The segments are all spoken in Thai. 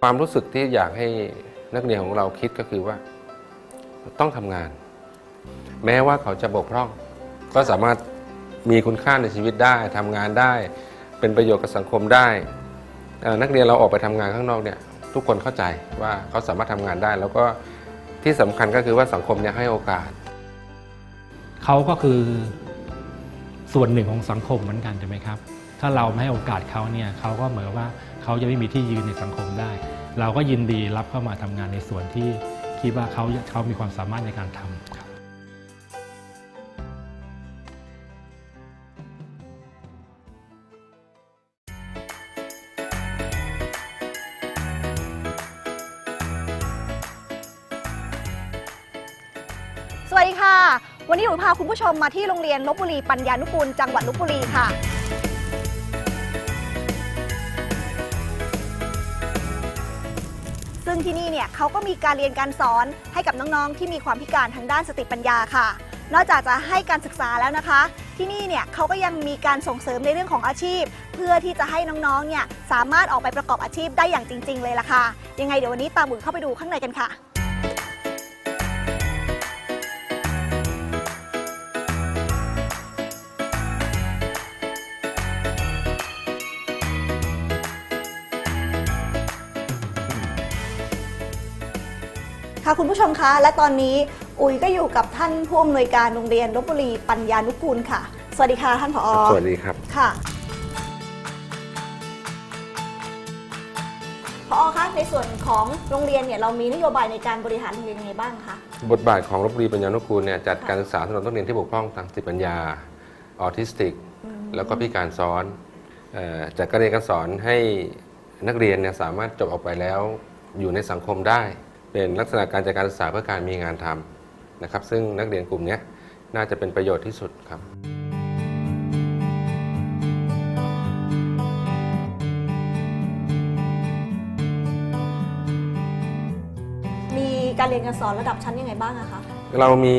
ความรู้สึกที่อยากให้นักเรียนของเราคิดก็คือว่า ต้องทำงาน แม้ว่าเขาจะบกพร่อง ก็สามารถมีคุณค่าในชีวิตได้ทำงานได้ เป็นประโยชน์กับสังคมได้ นักเรียนเราออกไปทำงานข้างนอกเนี่ยทุกคนเข้าใจว่าเขาสามารถทำงานได้ แล้วก็ที่สำคัญก็คือว่าสังคมเนี่ยให้โอกาส เขาก็คือส่วนหนึ่งของสังคมเหมือนกันใช่ไหมครับ ถ้าเราไม่ให้โอกาสเขาเนี่ยเขาก็เหมือนว่าเขาจะไม่มีที่ยืนในสังคมได้ เราก็ยินดีรับเข้ามาทำงานในส่วนที่คิดว่าเขาเขามีความสามารถในการทำครับสวัสดีค่ะ วันนี้หนูพาคุณผู้ชมมาที่โรงเรียนลบบุรีปัญญานุกูลจังหวัดลบบุรีค่ะ ที่นี่เนี่ยเขาก็มีการเรียนการสอนให้กับน้องๆ ที่มีความพิการทางด้านสติปัญญาค่ะ นอกจากจะให้การศึกษาแล้วนะคะ ที่นี่เนี่ยเขาก็ยังมีการส่งเสริมในเรื่องของอาชีพ เพื่อที่จะให้น้องๆเนี่ยสามารถออกไปประกอบอาชีพได้อย่างจริง ๆ เลยล่ะค่ะ ยังไงเดี๋ยววันนี้ตามบุญเข้าไปดูข้างในกันค่ะ ค่ะคุณผู้ชมคะ และตอนนี้อุ๋ยก็อยู่กับท่านผู้อำนวยการโรงเรียนลบบุรีปัญญานุกูลค่ะ สวัสดีค่ะท่านผอ สวัสดีครับ ค่ะผอคะในส่วนของโรงเรียนเนี่ยเรามีนโยบายในการบริหารโรงเรียนยังไงบ้างคะ บทบาทของลบบุรีปัญญานุกูลเนี่ยจัดการศึกษาสำหรับนักเรียนที่บกพร่องทางสติปัญญา ออทิสติกอืมแล้วก็พิการซ้อนเอ่อจัดการเรียนการสอนให้นักเรียนเนี่ยสามารถจบออกไปแล้วอยู่ในสังคมได้ เป็นลักษณะการจัดการศึกษาเพื่อการมีงานทำนะครับ ซึ่งนักเรียนกลุ่มเนี้ยน่าจะเป็นประโยชน์ที่สุดครับ มีการเรียนการสอนระดับชั้นยังไงบ้างอะคะเรามี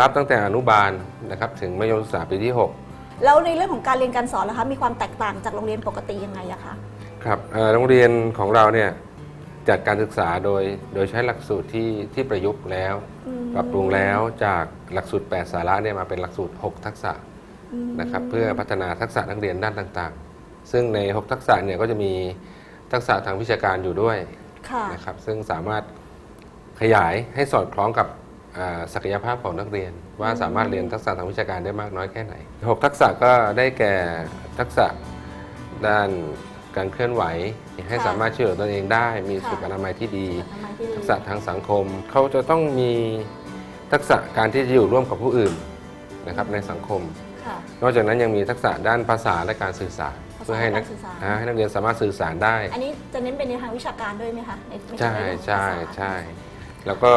รับตั้งแต่อนุบาลนะครับถึงมัธยมศึกษาปีที่ 6 แล้วในเรื่องของการเรียนการสอนล่ะคะมีความแตกต่างจากโรงเรียนปกติยังไงอะคะครับเอ่อโรงเรียนของเราเนี่ย จัดการศึกษาโดยโดยใช้หลักสูตรที่ที่ประยุกต์แล้วอืมปรับปรุงแล้วจากหลักสูตร 8 สาระเนี่ยมาเป็นหลักสูตร 6 ทักษะอืมนะครับเพื่อพัฒนาทักษะนักเรียนด้านต่างๆ ซึ่งใน 6 ทักษะเนี่ยก็จะมีทักษะทางวิชาการอยู่ด้วยค่ะนะครับซึ่งสามารถขยายให้สอดคล้องกับอ่าศักยภาพของนักเรียน ว่าสามารถเรียนทักษะทางวิชาการได้มากน้อยแค่ไหน 6 ทักษะก็ได้แก่ทักษะด้าน การเคลื่อนไหว ให้ค่ะสามารถช่วยเหลือตนเองได้ มีค่ะสุขอนามัยที่ดีทำไมที่ดี ทักษะทางสังคม เขาจะต้องมีทักษะการที่จะอยู่ร่วมกับผู้อื่นนะครับในสังคมค่ะนอกจากนั้นยังมีทักษะด้านภาษาและการสื่อสารภาษาเพื่อให้นักและการสื่อสารอ่าให้นักเรียนสามารถสื่อสารได้ อันนี้จะเน้นเป็นในทางวิชาการด้วยไหมคะในในใช่เรื่องของใช่ภาษาใช่แล้วก็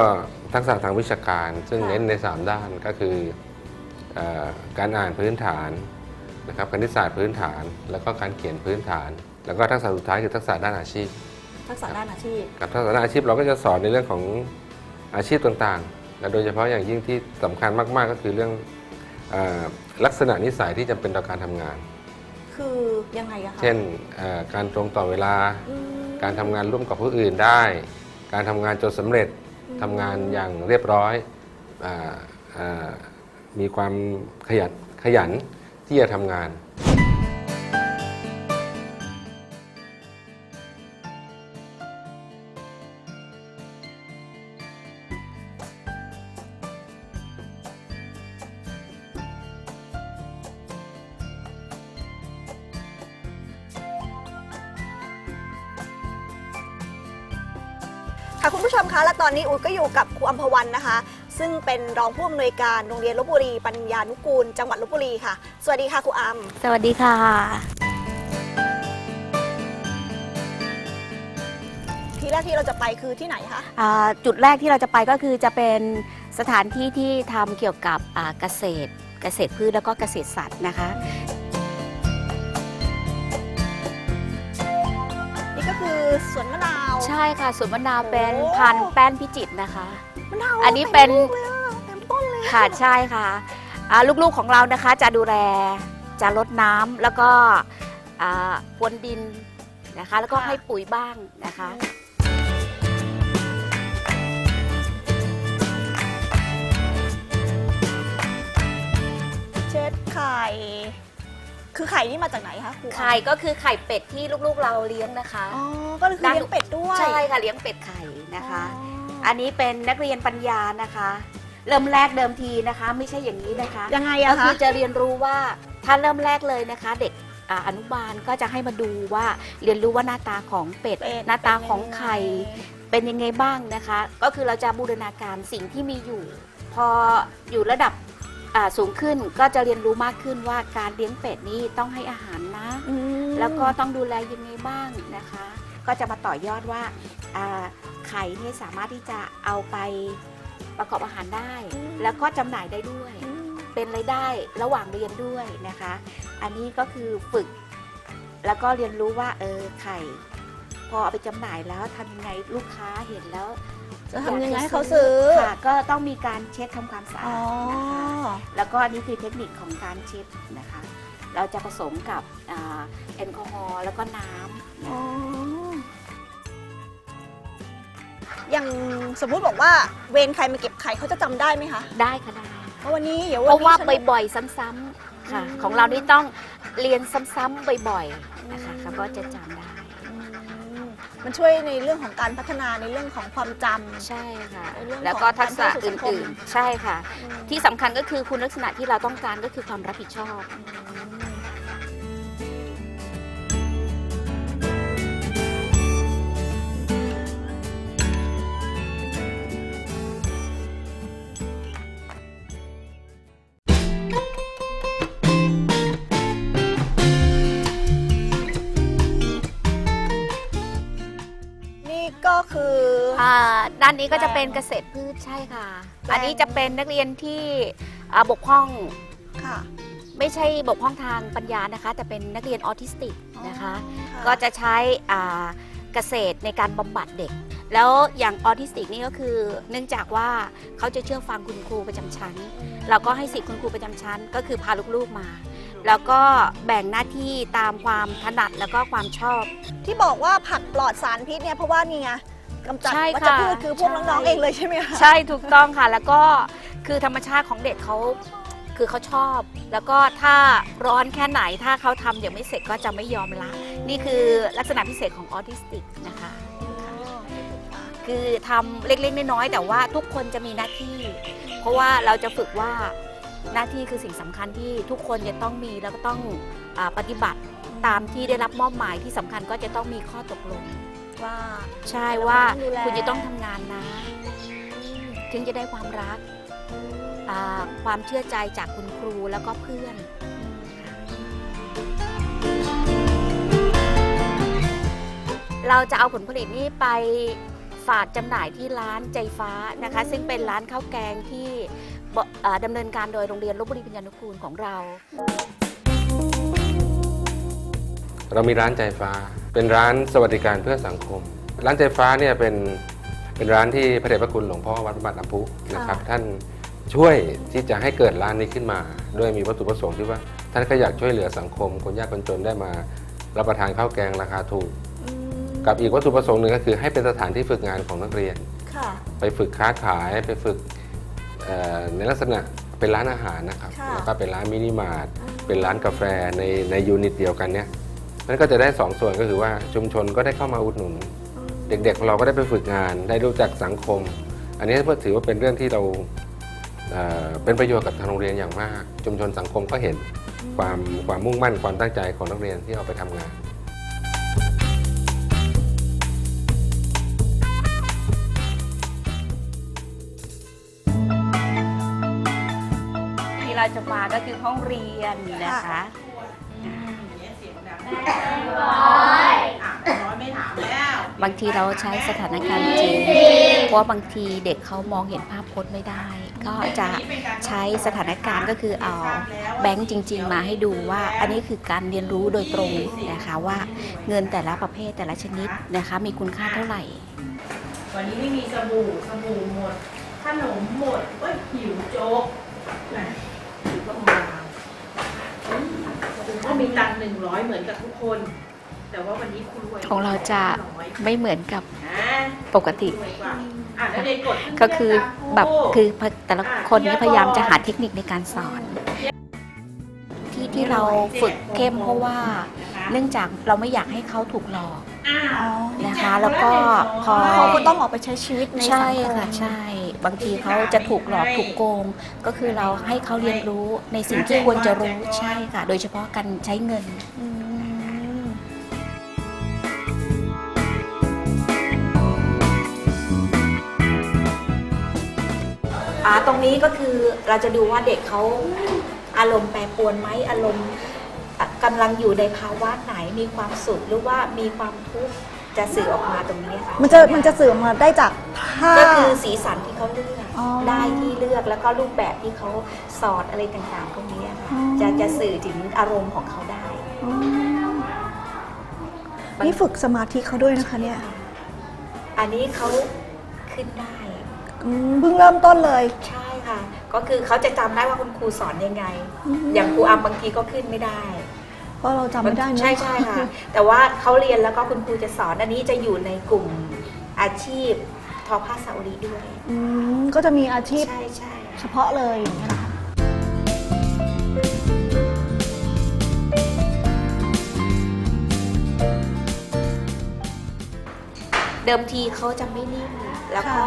ทักษะทางวิชาการซึ่งค่ะเน้นใน 3 ด้านก็คือเออการอ่านพื้นฐานนะครับคณิตศาสตร์พื้นฐาน แล้วก็การเขียนพื้นฐาน แล้วก็ทักษะสุดท้ายคือทักษะด้านอาชีพ ทักษะด้านอาชีพ กับทักษะด้านอาชีพเราก็จะสอนในเรื่องของอาชีพต่างๆและโดยเฉพาะอย่างยิ่งที่สำคัญมาก ๆ ก็คือเรื่องเออลักษณะนิสัยที่จำเป็นต่อการทำงาน คือยังไงอะคะ เช่นเอ่อการตรงต่อเวลา อืม การทำงานร่วมกับผู้อื่นได้ การทำงานจนสำเร็จอืม ทำงานอย่างเรียบร้อยอาอ่ามีความขยันขยันที่จะทำงาน ค่ะคุณผู้ชมคะและตอนนี้อุยก็อยู่กับครูอัมพวันนะคะ ซึ่งเป็นรองผู้อำนวยการโรงเรียนลบบุรี ปัญญานุกูล จังหวัดลบบุรีค่ะ สวัสดีค่ะครูอัมสวัสดีค่ะ ที่แรกที่เราจะไปคือที่ไหนคะอ่าจุดแรกที่เราจะไปก็คือจะเป็นสถานที่ที่ทำเกี่ยวกับอ่าเกษตร เกษตรพืชแล้วก็เกษตรสัตว์นะคะ นี่ก็คือสวนมะนาว ใช่ค่ะสวนมะนาวเป็นพันแป้นพิจิตนะคะ มะนาวอันนี้เป็น ต็กเต็มต้นเลยค่ะใช่ค่ะลูกๆของเรานะคะจะดูแลจะรดน้ำแล้วก็พรวนดินนะคะ แล้วก็ให้ปุ๋ยบ้างนะคะ เช็ดไข่ คือไข่นี่มาจากไหนคะครูไข่ก็คือไข่เป็ดที่ลูกๆเราเลี้ยงนะคะอ๋อก็คือด้านเลี้ยงเป็ดด้วยใช่ค่ะเลี้ยงเป็ดไข่นะคะอ๋ออันนี้เป็นนักเรียนปัญญานะคะ เริ่มแรกเดิมทีนะคะ ไม่ใช่อย่างนี้นะคะยังไงก็อะคืคะอจะเรียนรู้ว่าถ้าเริ่มแรกเลยนะคะ เด็กอ่าอนุบาลก็จะให้มาดูว่าเรียนรู้ว่าหน้าตาของเป็ดเป็ดหน้าตาของเป็นยังไงไข่เป็นยังไงบ้างนะคะ ก็คือเราจะบูรณาการสิ่งที่มีอยู่ พออยู่ระดับอ่า สูงขึ้นก็จะเรียนรู้มากขึ้นว่าการเลี้ยงเป็ดนี้ต้องให้อาหารนะอืมแล้วก็ต้องดูแลยังไงบ้างนะคะ ก็จะมาต่อยอดว่าอ่าไข่นี่สามารถที่จะเอาไปประกอบอาหารได้ แล้วก็จำหน่ายได้ด้วยอืมเป็นรายได้ระหว่างเรียนด้วยนะคะ อันนี้ก็คือฝึก แล้วก็เรียนรู้ว่าเออไข่ พอเอาไปจำหน่ายแล้วทำยังไงลูกค้าเห็นแล้ว จะทำยังไงให้เขาซื้อ ค่ะ ก็ต้องมีการเช็ดทำความสะอ๋อาอ ดนะคะแล้วก็อันนี้คือเทคนิคของการเช็ดนะคะ เราจะผสมกับอ่าแอลกอฮอล์แล้วก็น้ำอ๋อ อย่างสมมุติบอกว่าเวรใครมาเก็บไข่เขาจะจำได้ไหมคะได้ค่ะได้เพราะวันนี้เดี๋ยวเพราะว่าฉัน บ่อยๆ ซ้ำๆค่ะ อืม ของเรานี่ต้องเรียนซ้ำๆบ่อยๆนะคะเขาก็จะจำได้อื มมันช่วยในเรื่องของการพัฒนาในเรื่องของความจำ ใช่ค่ะ ในเรื่องของแล้วก็ทักษะการเข้าสู่อสังคมื่นๆ ใช่ค่ะ ที่สำคัญก็คือคุณลักษณะที่เราต้องการก็คือความรับผิดชอบนี่ ด้านนี้ก็จะเป็นแปลงเกษตรพืชใช่ค่ะแปลงอันนี้จะเป็นนักเรียนที่อ่าบกพร่องค่ะไม่ใช่บกพร่องทางปัญญานะคะ แต่เป็นนักเรียนออทิสติกนะคะค่ะก็จะใช้อ่าเกษตรในการบำบัดเด็ก แล้วอย่างออทิสติกนี่ก็คือ เนื่องจากว่าเขาจะเชื่อฟังคุณครูประจำชั้น เราก็ให้สิทธิ์คุณครูประจำชั้น ก็คือพาลูกๆมา แล้วก็แบ่งหน้าที่ตามความถนัดแล้วก็ความชอบ ที่บอกว่าผักปลอดสารพิษเนี่ยเพราะว่านี่ไง กำจัดใช่วัชค่ะพืชคือพวกใช่ น้องๆเองเลยใช่ไหมคะใช่ถูกต้องค่ะ แล้วก็คือธรรมชาติของเด็กเขาคือเขาชอบ แล้วก็ถ้าร้อนแค่ไหนถ้าเขาทำยังไม่เสร็จก็จะไม่ยอมละนี่คือลักษณะพิเศษของออทิสติกนะคะ คือทำเล็กๆน้อยๆแต่ว่าทุกคนจะมีหน้าที่ เพราะว่าเราจะฝึกว่าหน้าที่คือสิ่งสำคัญที่ทุกคนจะต้องมีแล้วก็ต้องอาปฏิบัติตามที่ได้รับมอบหมายที่สำคัญก็จะต้องมีข้อตกลง ว่าใช่ว่าเราต้องดูแลคุณจะต้องทำงานนะ ถึงจะได้ความรักอ่าความเชื่อใจจากคุณครูแล้วก็เพื่อน เราจะเอาผลผลิตนี้ไปฝากจำหน่ายที่ร้านใจฟ้านะคะ ซึ่งเป็นร้านข้าวแกงที่บอ่าดำเนินการโดยโรงเรียนลบบุรีปัญญานุกูลของเรา เรามีร้านใจฟ้า เป็นร้านสวัสดิการเพื่อสังคม ร้านใจฟ้าเนี่ยเป็นเป็นร้านที่พระเดชพระคุณหลวงพ่อวัดพระบาทน้ำพุนะครับ ท่านช่วยที่จะให้เกิดร้านนี้ขึ้นมา ด้วยมีวัตถุประสงค์ที่ว่าท่านก็อยากช่วยเหลือสังคม คนยากคนจนได้มารับประทานข้าวแกงราคาถูกอืมกับอีกวัตถุประสงค์หนึ่งก็คือ ให้เป็นสถานที่ฝึกงานของนักเรียนค่ะไปฝึกค้าขายไปฝึกเอ่อในลักษณะเป็นร้านอาหารนะครับค่ะแล้วก็เป็นร้านมินิมาร์ทเป็นร้านกาแฟในในยูนิตเดียวกันเนี่ย นั่นก็จะได้สองส่วนก็คือว่าชุมชนก็ได้เข้ามาอุดหนุน เด็กๆของเราก็ได้ไปฝึกงาน ได้รู้จักสังคม อันนี้ถือว่าเป็นเรื่องที่เราเอ่อเป็นประโยชน์กับทางโรงเรียนอย่างมาก ชุมชนสังคมก็เห็นความความมุ่งมั่นความตั้งใจของนักเรียนที่เอาไปทำงานที่เราจะมาก็คือห้องเรียนนะคะ บางทีเราใช้สถานการณ์จริง เพราะว่าบางทีเด็กเขามองเห็นภาพพจน์ไม่ได้ ก็จะใช้สถานการณ์ก็คือเอาแบงค์จริง ๆ มาให้ดูว่า อันนี้คือการเรียนรู้โดยตรงนะคะว่าเงินแต่ละประเภทแต่ละชนิดนะคะ มีคุณค่าเท่าไหร่ วันนี้ไม่มีสบู่สบู่หมด ขนมหมดก็หิวโจ๊กนะหิวก็มา คุณก็มีตังค์หนึ่งร้อยเหมือนกับทุกคน แต่ว่าวันนี้คุณรวยของเราจะร้อยไม่เหมือนกับนะปกติรวยกว่าอะแล้วเด็กกดขึ้นก็คือแบบเสื้คือแต่ละคนนี้พยายามจะหาเทคนิคในการสอนที่เราฝึกเข้มเพราะว่า เนื่องจากเราไม่อยากให้เขาถูกหลอกอ้าวนะคะ แล้วก็พอเขาก็ต้องออกไปใช้ชีวิตในสัใช่งคมค่ะใช่ บางทีเขาจะถูกหลอกถูกโกง ก็คือเราให้เขาเรียนรู้ในสิ่งที่ควรจะรู้ใช่ค่ะ โดยเฉพาะการใช้เงิน อ่าตรงนี้ก็คือเราจะดูว่าเด็กเขาอารมณ์แปรปรวนไหมอารมณ์อะกำลังอยู่ในภาวะไหนมีความสุขหรือว่ามีความทุกข์ จะสื่อออกมาตรงนี้ค่ะมันจะมันจะสื่อออกมาได้จากภาพก็คือสีสันที่เขาเลือกอ๋อได้ที่เลือกแล้วก็รูปแบบที่เขาสอดอะไรต่างๆพวกนี้ค่ะอ๋อ จะจะสื่อถึงอารมณ์ของเขาได้อ๋อนี่ฝึกสมาธิเขาด้วยนะคะเนี่ยอันนี้เขาขึ้นได้ อืมเพิ่งเริ่มต้นเลย ใช่ค่ะ ก็คือเขาจะจำได้ว่าคุณครูสอนยังไง อืม อย่างครูอัมบางทีก็ขึ้นไม่ได้ เพราะเราจำไม่ได้เนอะ ใช่ใช่ค่ะ แต่ว่าเขาเรียนแล้วก็คุณครูจะสอนอันนี้จะอยู่ในกลุ่มอาชีพทอผ้าซาอุดีด้วย อืมก็จะมีอาชีพใช่ใช่เฉพาะเลยอย่างเงี้ยนะคะเดิมทีเขาจะไม่นิ่ง แล้วก็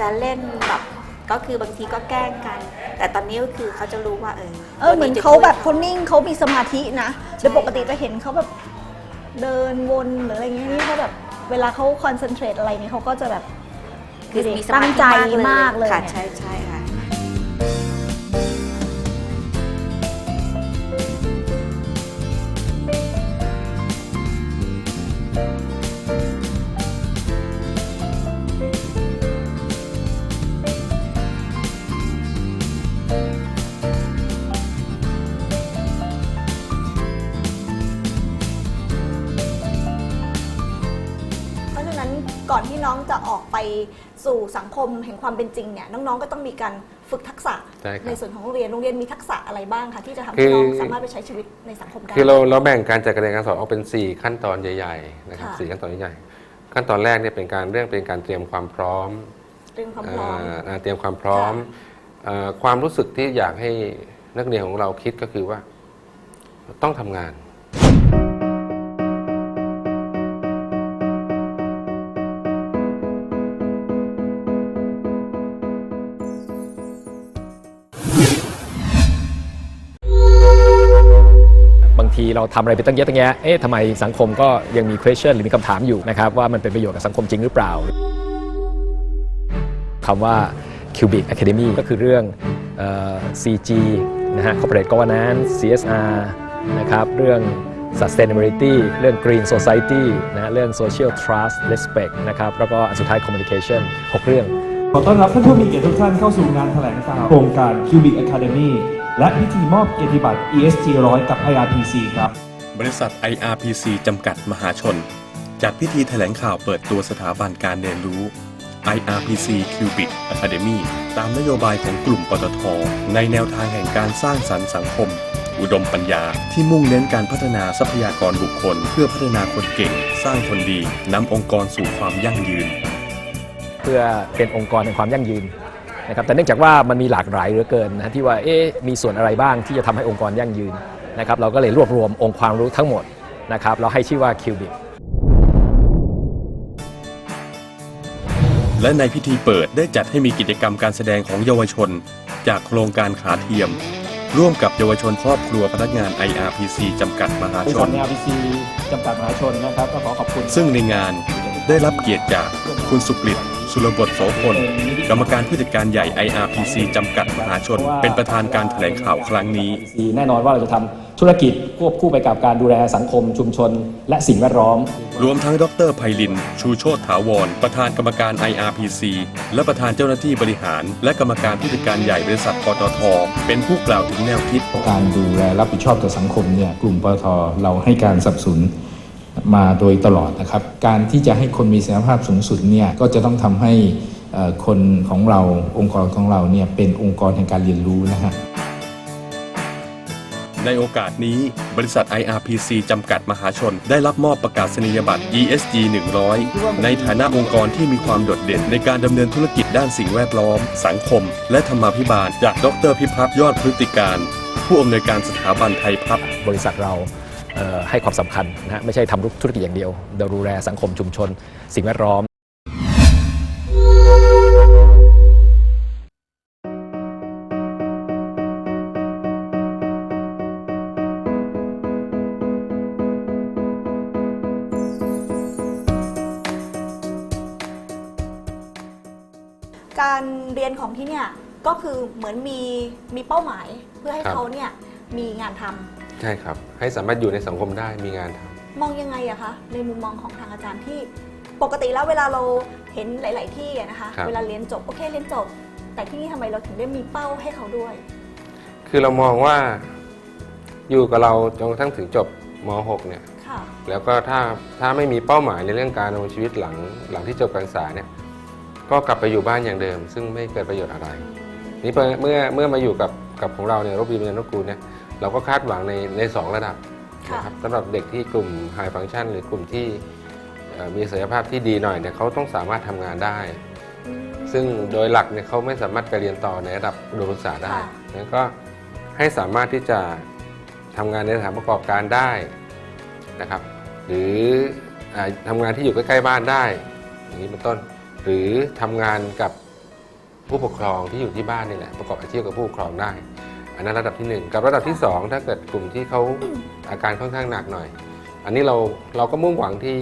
จะเล่นแบบ ก็คือบางทีก็แกล้งกัน แต่ตอนนี้ก็คือเขาจะรู้ว่าเออเออเหมือนเขาแบบเขานิ่งเขามีสมาธินะใช่โดยปกติจะเห็นเขาแบบเดินวนหรืออะไรเงี้ยนี่เขาแบบเวลาเขาคอนเซนเทรตอะไรเนี่ยเขาก็จะแบบคือมีสตั้มางธิใจมากเลยค่ะเนี่ยใช่ใช่ค่ะ สู่สังคมแห่งความเป็นจริงเนี่ยน้องๆก็ต้องมีการฝึกทักษะใช่ครับในส่วนของโรงเรียนโรงเรียนมีทักษะอะไรบ้างคะที่จะทำคืให้อน้องสามารถไปใช้ชีวิตในสังคมได้ คือเราเราแบ่งการจัดการเรียนการสอนออกเป็น 4 ขั้นตอนใหญ่ๆนะครับค่ะ สี่ขั้นตอนใหญ่ๆขั้นตอนแรกเนี่ยเป็นการเรื่องเป็นการเตรียมความพร้อมเรื่องความพร้อมเอ่อเตรียมความพร้อมค่ะเอ่อความรู้สึกที่อยากให้นักเรียนของเราคิดก็คือว่า ต้องทำงาน เราทำอะไรไปตั้งเยอะตั้งแยะ เอ๊ะทำไมสังคมก็ยังมี question หรือมีคำถามอยู่นะครับว่ามันเป็นประโยชน์กับสังคมจริงหรือเปล่าคำว่า Cubic Academy ก็คือเรื่องเอ่อ CG นะฮะ Corporate Governance CSR นะครับ เรื่อง Sustainability เรื่อง Green Society นะฮะเรื่อง Social Trust Respect นะครับ แล้วก็อันสุดท้าย Communication 6 เรื่อง ขอต้อนรับท่านผู้มีเกียรติทุกท่านเข้าสู่งานแถลงข่าวโครงการ Cubic Academy และพิธีมอบเกียรติบัตร ESG 100 กับ IRPC ครับ บริษัท IRPC จำกัดมหาชน จัดพิธีแถลงข่าวเปิดตัวสถาบันการเรียนรู้ IRPC Cubic Academy ตามนโยบายของกลุ่มปตท ในแนวทางแห่งการสร้างสรรค์สังคม อุดมปัญญาที่มุ่งเน้นการพัฒนาทรัพยากรบุคคล เพื่อพัฒนาคนเก่ง สร้างคนดีนำองค์กรสู่ความยั่งยืน เพื่อเป็นองค์กรแห่งความยั่งยืน นะครับแต่เนื่องจากว่ามันมีหลากหลายเหลือเกินนะที่ว่าเอ๊ะมีส่วนอะไรบ้างที่จะทำให้องค์กรยั่งยืนนะครับเราก็เลยรวบรวมองค์ความรู้ทั้งหมดนะครับเราให้ชื่อว่า Cubic และในพิธีเปิดได้จัดให้มีกิจกรรมการแสดงของเยาวชน จากโครงการขาเทียม ร่วมกับเยาวชนครอบครัวพนักงาน IRPC จำกัดมหาบริชษันท IRPC จำกัดมหาชนนะครับก็ขอขอบคุณ ซึ่งในงานได้รับเกียรติจากคุณสุกฤต สุรบทโสพลกรรมการผู้จัดการใหญ่ IRPC จำกัดมหาชน เป็นประธานการแถลงข่าวครั้งนี้ แน่นอนว่าเราจะทำธุรกิจควบคู่ไปกับการดูแลสังคมชุมชน และสิ่งแวดล้อม รวมทั้งดรไพลิน ชูโชตถาวร ประธานกรรมการ IRPC และประธานเจ้าหน้าที่บริหาร และกรรมการผู้จัดการใหญ่บริษัทปตท เป็นผู้กล่าวถึงแนวคิด การดูแลรับผิดชอบต่อสังคมเนี่ยกลุ่มปตทเราให้การสนับสนุน มาโดยตลอดนะครับ การที่จะให้คนมีศักยภาพสูงสุดเนี่ยก็จะต้องทำให้คนของเราองค์กรของเราเนี่ยเป็นองค์กรแห่งการเรียนรู้นะฮะในโอกาสนี้บริษัท IRPC จำกัดมหาชน ได้รับมอบประกาศนียบัตร ESG 100 ในฐานะองค์กรที่มีความโดดเด่น ในการดำเนินธุรกิจด้านสิ่งแวดล้อม สังคม และธรรมาภิบาล จากดรพิพัฒน์ยอดพฤติการ ผู้อำนวยการสถาบันไทยพัฒน์บริษัทเรา ให้ความสำคัญนะฮะไม่ใช่ทำธุรกิจอย่างเดียวเราดูแลสังคมชุมชน สิ่งแวดล้อมการเรียนของที่เนี่ยก็คือเหมือนมีมีเป้าหมายเพื่อให้ครับ เขาเนี่ยมีงานทำ ใช่ครับ ให้สามารถอยู่ในสังคมได้มีงานทำ มองยังไงอะคะในมุมมองของทางอาจารย์ที่ปกติแล้วเวลาเราเห็นหลาย ๆ ที่อะนะคะ ครับ เวลาเรียนจบโอเคเรียนจบ แต่ที่นี่ทำไมเราถึงได้มีเป้าให้เขาด้วย คือเรามองว่าอยู่กับเราจนกระทั่งถึงจบม .6 เนี่ย ค่ะ แล้วก็ถ้าถ้าไม่มีเป้าหมายในเรื่องการดำเนินชีวิตหลังหลังที่จบการศึกษาเนี่ยก็กลับไปอยู่บ้านอย่างเดิม ซึ่งไม่เกิดประโยชน์อะไร นี่เมื่อเมื่อเมื่อมาอยู่กับกับของเราเนี่ยรบบีเมนกูลเนี่ย เราก็คาดหวังในในสองระดับค่ะนะครับสำหรับเด็กที่กลุ่ม High Function หรือกลุ่มที่เอ่อมีศักยภาพที่ดีหน่อยเนี่ยเขาต้องสามารถทำงานได้อืมซึ่งโดยหลักเนี่ยเขาไม่สามารถไปเรียนต่อในระดับอุดมศึกษาได้ค่ะนั้นก็ให้สามารถที่จะทำงานในสถานประกอบการได้นะครับ หรืออาทำงานที่อยู่ใกล้ๆบ้านได้อย่างนี้เป็นต้น หรือทำงานกับผู้ปกครองที่อยู่ที่บ้านนี่แหละประกอบอาชีพกับผู้ปกครองได้ อันนั้นระดับที่หนึ่งกับระดับที่สองถ้าเกิดกลุ่มที่เขาอาการค่อนข้างหนักหน่อย อันนี้เราเราก็มุ่งหวังที่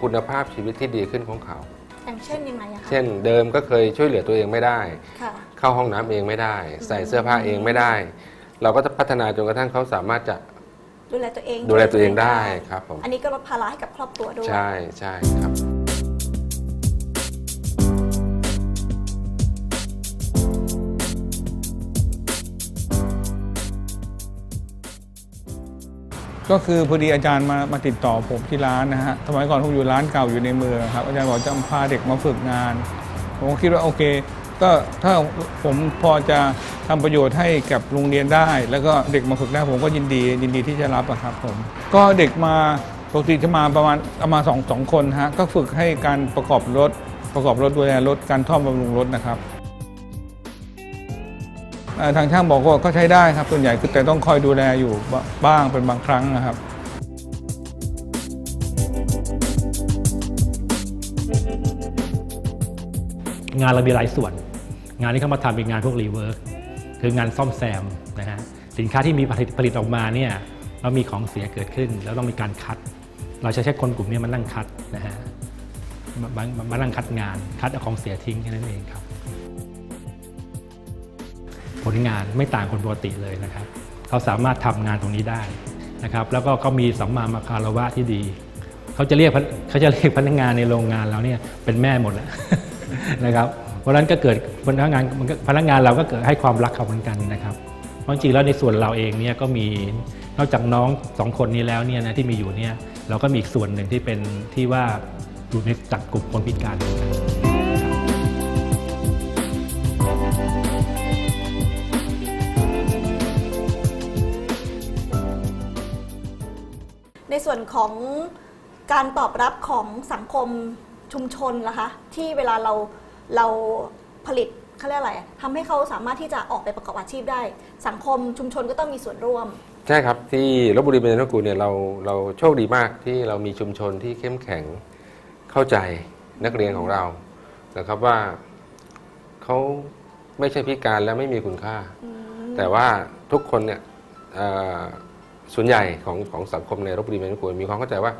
คุณภาพชีวิตที่ดีขึ้นของเขา อย่างเช่นยังไงอะคะ เช่นเดิมก็เคยช่วยเหลือตัวเองไม่ได้ ค่ะ เข้าห้องน้ำเองไม่ได้ ใส่เสื้อผ้าเองไม่ได้ เราก็จะพัฒนาจนกระทั่งเขาสามารถจะดูแลตัวเองดูแลตัวเองได้ครับผมอันนี้ก็ลดภาระให้กับครอบครัวด้วย ใช่ใช่ครับ ก็คือพอดีอาจารย์มามาติดต่อผมที่ร้านนะฮะสมัยก่อนผมอยู่ร้านเก่าอยู่ในเมืองครับ อาจารย์บอกจะพาเด็กมาฝึกงาน ผมคิดว่าโอเค ก็ถ้าผมพอจะทำประโยชน์ให้กับโรงเรียนได้ แล้วก็เด็กมาฝึกได้ผมก็ยินดี ยินดีที่จะรับอะครับผม ก็เด็กมาปกติจะมาประมาณเอามาสองสองคนฮะก็ฝึกให้การประกอบรถประกอบรถดูแลรถการท่อมบำรุงรถนะครับ ทางช่างบอกว่าก็ใช้ได้ครับส่วนใหญ่คือแต่ต้องคอยดูแลอยู่บ้างเป็นบางครั้งนะครับงานเรามีหลายส่วน งานที่เข้ามาทำเป็นงานพวกรีเวิร์กคืองานซ่อมแซมนะฮะสินค้าที่มีผลิตผลิตออกมาเนี่ยเรามีของเสียเกิดขึ้น แล้วต้องมีการคัด เราจะใช้คนกลุ่มนี้มานั่งคัดนะฮะมามามามานั่งคัดงานคัดเอาของเสียทิ้งแค่นั้นเองครับ ผลงานไม่ต่างคนปกติเลยนะครับ เขาสามารถทำงานตรงนี้ได้นะครับ แล้วก็เขามีสัมมามาคารวะที่ดี เขาจะเรียกเขาจะเรียกพนักงานในโรงงานเราเนี่ยเป็นแม่หมดแหละนะครับ เพราะฉะนั้นก็เกิดพนักงานมันก็พนักงานเราก็เกิดให้ความรักเขาเหมือนกันนะครับเพราะจริงๆแล้วในส่วนเราเองเนี่ยก็มีนอกจากน้องสองคนนี้แล้วเนี่ยนะที่มีอยู่เนี่ยเราก็มีอีกส่วนหนึ่งที่เป็นที่ว่าอยู่ในจัดกลุ่มคนพิการ ส่วนของการตอบรับของสังคมชุมชนล่ะคะที่เวลาเราเราผลิตเขาเรียกอะไรอะทำให้เขาสามารถที่จะออกไปประกอบอาชีพได้ สังคมชุมชนก็ต้องมีส่วนร่วม ใช่ครับที่ลบบุรีเป็นนกูลเนี่ยเราเราโชคดีมากที่เรามีชุมชนที่เข้มแข็งเข้าใจนักเรียนของเรานะครับว่าเขาไม่ใช่พิการและไม่มีคุณค่า แต่ว่าทุกคนเนี่ยเอ่อ ส่วนใหญ่ของของสังคมในรบบุรีเป็นนกูลมีความเข้าใจว่า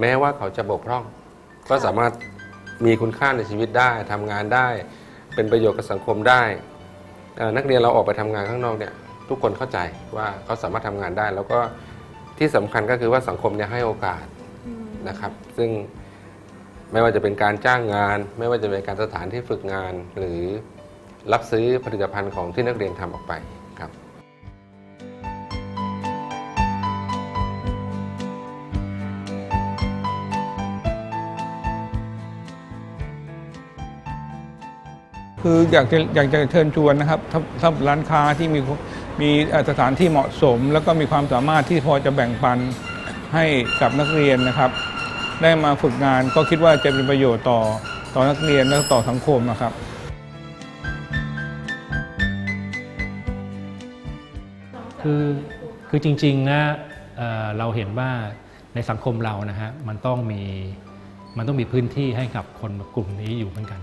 แม้ว่าเขาจะบกพร่อง ก็สามารถมีคุณค่าในชีวิตได้ทำงานได้ เป็นประโยชน์กับสังคมได้เอ่อนักเรียนเราออกไปทำงานข้างนอกเนี่ยทุกคนเข้าใจว่าเขาสามารถทำงานได้ แล้วก็ที่สำคัญก็คือว่าสังคมเนี่ยให้โอกาสนะครับ ซึ่งไม่ว่าจะเป็นการจ้างงาน ไม่ว่าจะเป็นการสถานที่ฝึกงานหรือรับซื้อผลิตภัณฑ์ของที่นักเรียนทำออกไป คืออยากจะอยากจะเชิญชวนนะครับถ้าถ้าร้านค้าที่มีมีอ่อสถานที่เหมาะสม แล้วก็มีความสามารถที่พอจะแบ่งปันให้กับนักเรียนนะครับ ได้มาฝึกงานก็คิดว่าจะเป็นประโยชน์ต่อต่อนักเรียนและต่อสังคมนะครับคือคือจริงๆนะเเราเห็นว่าในสังคมเรานะฮะมันต้องมีมันต้องมีพื้นที่ให้กับคนกลุ่มนี้อยู่เหมือนกัน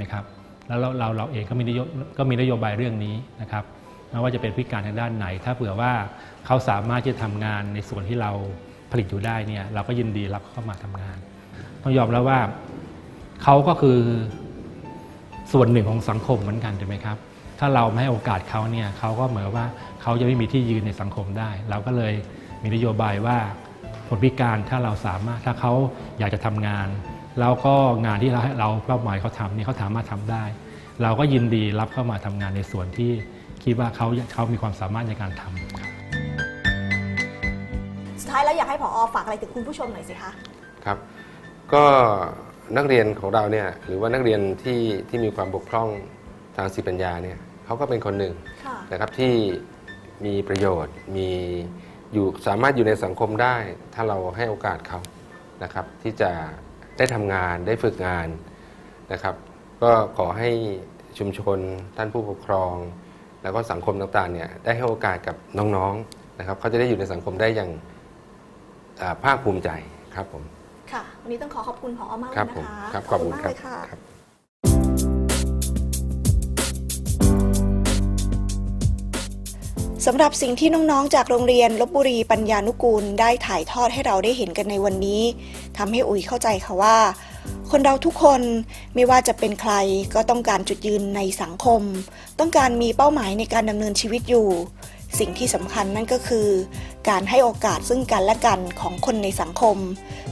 นะครับ แล้วเราเราเราเองก็มีนโยก็มีนโยบายเรื่องนี้นะครับไม่ว่าจะเป็นพิการทางด้านไหน ถ้าเผื่อว่าเขาสามารถที่จะทำงานในส่วนที่เราผลิตอยู่ได้เนี่ยเราก็ยินดีรับเข้ามาทำงาน ต้องยอมแล้วว่าเขาก็คือส่วนหนึ่งของสังคมเหมือนกันใช่ไหมครับ ถ้าเราไม่ให้โอกาสเขาเนี่ยเขาก็เหมือนว่าเขาจะไม่มีที่ยืนในสังคมได้ เราก็เลยมีนโยบายว่าคนพิการถ้าเราสามารถถ้าเขาอยากจะทำงาน แล้วก็งานที่เราให้เราเป้าหมายเขาทำเนี่ยเขาสามารถทำได้ เราก็ยินดีรับเข้ามาทำงานในส่วนที่คิดว่าเขาเขามีความสามารถในการทำครับสุดท้ายแล้วอยากให้ผอฝากอะไรถึงคุณผู้ชมหน่อยสิคะครับ ก็นักเรียนของเราเนี่ยหรือว่านักเรียนที่ที่มีความบกพร่องทางสติปัญญาเนี่ยเขาก็เป็นคนหนึ่งค่ะนะครับที่มีประโยชน์มีอยู่สามารถอยู่ในสังคมได้ ถ้าเราให้โอกาสเขานะครับที่จะ ได้ทำงานได้ฝึกงานนะครับ ก็ขอให้ชุมชนท่านผู้ปกครอง แล้วก็สังคมต่างๆเนี่ยได้ให้โอกาสกับน้องๆนะครับเขาจะได้อยู่ในสังคมได้อย่างอ่าภาคภูมิใจครับผมค่ะวันนี้ต้องขอขอบคุณผอมากเลครัยบนะผมคะครับขอบคุณมากครับเลยค่ะ สำหรับสิ่งที่น้องๆ จากโรงเรียนลบบุรีปัญญานุกูลได้ถ่ายทอดให้เราได้เห็นกันในวันนี้ทำให้อุ๋ยเข้าใจค่ะว่า คนเราทุกคนไม่ว่าจะเป็นใครก็ต้องการจุดยืนในสังคม ต้องการมีเป้าหมายในการดำเนินชีวิตอยู่ สิ่งที่สำคัญนั่นก็คือ การให้โอกาสซึ่งกันและกันของคนในสังคม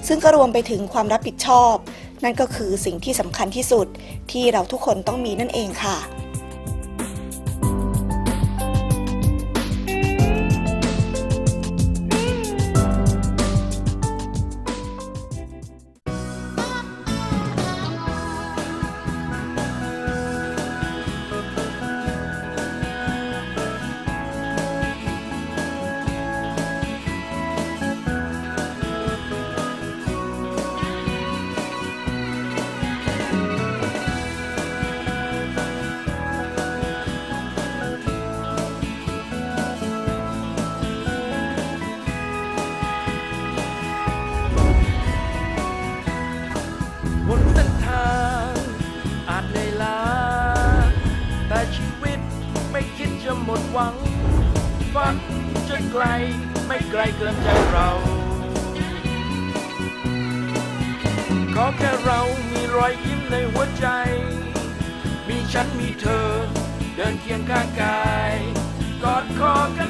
ซึ่งก็รวมไปถึงความรับผิดชอบ นั่นก็คือสิ่งที่สำคัญที่สุดที่เราทุกคนต้องมีนั่นเองค่ะ หวัง ฝันจะไกลไม่ไกลเกินใจเรา ขอแค่เรามีรอยยิ้มในหัวใจ มีฉันมีเธอ เดินเคียงข้างกาย กอดคอกัน